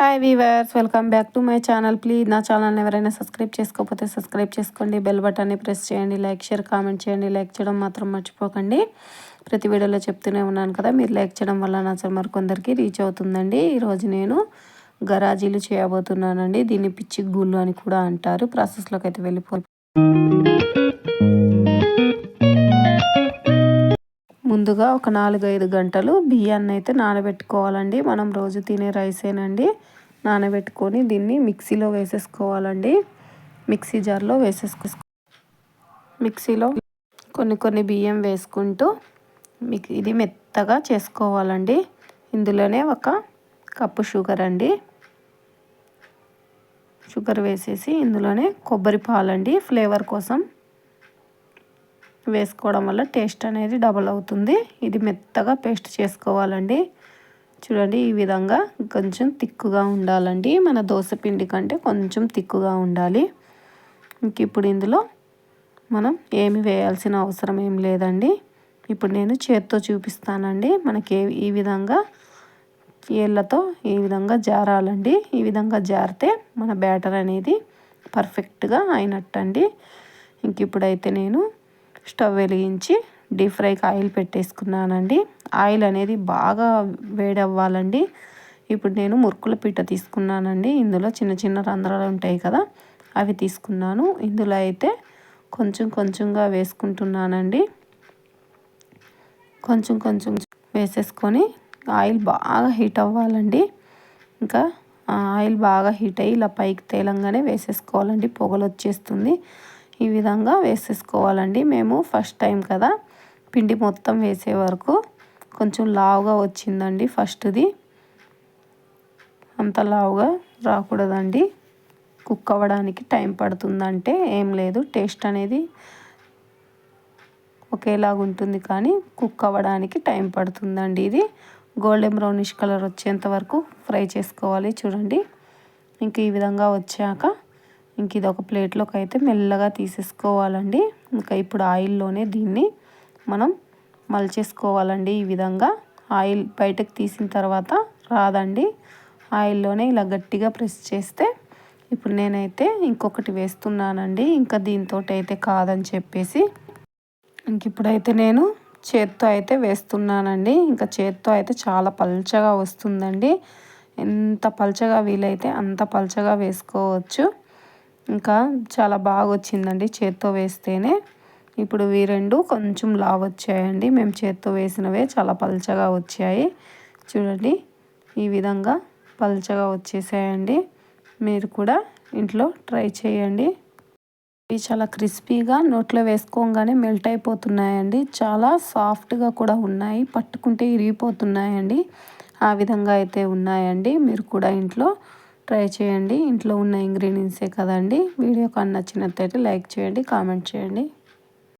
Hi viewers welcome back to my channel please నా ఛానల్ని ఎవరైనా సబ్స్క్రైబ్ చేసుకోకపోతే సబ్స్క్రైబ్ చేసుకోండి. బెల్ బటన్ని ప్రెస్ చేయండి లైక్ షేర్ కామెంట్ చేయండి. లైక్ చేయడం మాత్రం మర్చిపోకండి. ప్రతి వీడియోలో చెప్తూనే ఉన్నాను కదా మీరు లైక్ చేయడం వల్ల నా మరికొందరికి రీచ్ అవుతుందండి. ఈరోజు నేను గరాజీలు చేయబోతున్నానండి. దీన్ని పిచ్చి గుళ్ళు అని కూడా అంటారు. ప్రాసెస్లోకి అయితే వెళ్ళిపో ముందుగా ఒక నాలుగైదు గంటలు బియ్యాన్ని అయితే నానబెట్టుకోవాలండి. మనం రోజు తినే రైసేనండి. నానబెట్టుకొని దీన్ని మిక్సీలో వేసేసుకోవాలండి. మిక్సీ జార్లో వేసేసుకో మిక్సీలో కొన్ని కొన్ని బియ్యం వేసుకుంటూ మీకు ఇది మెత్తగా చేసుకోవాలండి. ఇందులోనే ఒక కప్పు షుగర్ అండి. షుగర్ వేసేసి ఇందులోనే కొబ్బరి పాలండి. ఫ్లేవర్ కోసం వేసుకోవడం వల్ల టేస్ట్ అనేది డబల్ అవుతుంది. ఇది మెత్తగా పేస్ట్ చేసుకోవాలండి. చూడండి ఈ విధంగా కొంచెం తిక్కుగా ఉండాలండి. మన దోశ పిండి కంటే కొంచెం తిక్కుగా ఉండాలి. ఇంక ఇప్పుడు ఇందులో మనం ఏమి వేయాల్సిన అవసరం ఏం లేదండి. ఇప్పుడు నేను చేత్తో చూపిస్తానండి. మనకి ఈ విధంగా ఏళ్ళతో ఈ విధంగా జారాలండి. ఈ విధంగా జారితే మన బ్యాటర్ అనేది పర్ఫెక్ట్గా అయినట్టండి. ఇంక ఇప్పుడైతే నేను స్టవ్ వెలిగించి డీప్ ఫ్రైకి ఆయిల్ పెట్టేసుకున్నానండి. ఆయిల్ అనేది బాగా వేడవ్వాలండి. ఇప్పుడు నేను మురుకుల పీట తీసుకున్నానండి. ఇందులో చిన్న చిన్న రంధ్రాలు ఉంటాయి కదా అవి తీసుకున్నాను. ఇందులో అయితే కొంచెం కొంచెంగా వేసుకుంటున్నానండి. కొంచెం కొంచెం వేసేసుకొని ఆయిల్ బాగా హీట్ అవ్వాలండి. ఇంకా ఆయిల్ బాగా హీట్ అయ్యి ఇలా పైకి తేలంగానే వేసేసుకోవాలండి. పొగలు వచ్చేస్తుంది. ఈ విధంగా వేసేసుకోవాలండి. మేము ఫస్ట్ టైం కదా పిండి మొత్తం వేసే వరకు కొంచెం లావుగా వచ్చిందండి ఫస్ట్ది అంత లావుగా రాకూడదండి. కుక్ అవ్వడానికి టైం పడుతుందంటే ఏం లేదు టేస్ట్ అనేది ఒకేలాగా ఉంటుంది కానీ కుక్ అవ్వడానికి టైం పడుతుందండి ఇది. గోల్డెన్ బ్రౌనిష్ కలర్ వచ్చేంత వరకు ఫ్రై చేసుకోవాలి చూడండి. ఇంక ఈ విధంగా వచ్చాక ఇంక ఇది ఒక ప్లేట్లోకి అయితే మెల్లగా తీసేసుకోవాలండి. ఇంకా ఇప్పుడు ఆయిల్లోనే దీన్ని మనం మలిచేసుకోవాలండి ఈ విధంగా. ఆయిల్ బయటకు తీసిన తర్వాత రాదండి. ఆయిల్లోనే ఇలా గట్టిగా ప్రెస్ చేస్తే ఇప్పుడు నేనైతే ఇంకొకటి వేస్తున్నానండి. ఇంకా దీంతో అయితే కాదని చెప్పేసి ఇంక ఇప్పుడైతే నేను చేత్తో అయితే వేస్తున్నానండి. ఇంకా చేత్తో అయితే చాలా పల్చగా వస్తుందండి. ఎంత పల్చగా వీలైతే అంత పల్చగా వేసుకోవచ్చు. ఇంకా చాలా బాగా వచ్చిందండి చేత్తో వేస్తేనే. ఇప్పుడు ఈ రెండు కొంచెం లావు వచ్చాయండి మేము చేత్తో వేసినవే చాలా పల్చగా వచ్చాయి. చూడండి ఈ విధంగా పల్చగా వచ్చేసాయండి. మీరు కూడా ఇంట్లో ట్రై చేయండి. ఇవి చాలా క్రిస్పీగా నోట్లో వేసుకోగానే మెల్ట్ అయిపోతున్నాయండి. చాలా సాఫ్ట్గా కూడా ఉన్నాయి. పట్టుకుంటే ఇరిగిపోతున్నాయండి. ఆ విధంగా అయితే ఉన్నాయండి. మీరు కూడా ఇంట్లో ట్రై చేయండి. ఇంట్లో ఉన్న ఇంగ్రీడియంట్సే కదండి. వీడియో కానీ నచ్చినట్లయితే లైక్ చేయండి కామెంట్ చేయండి.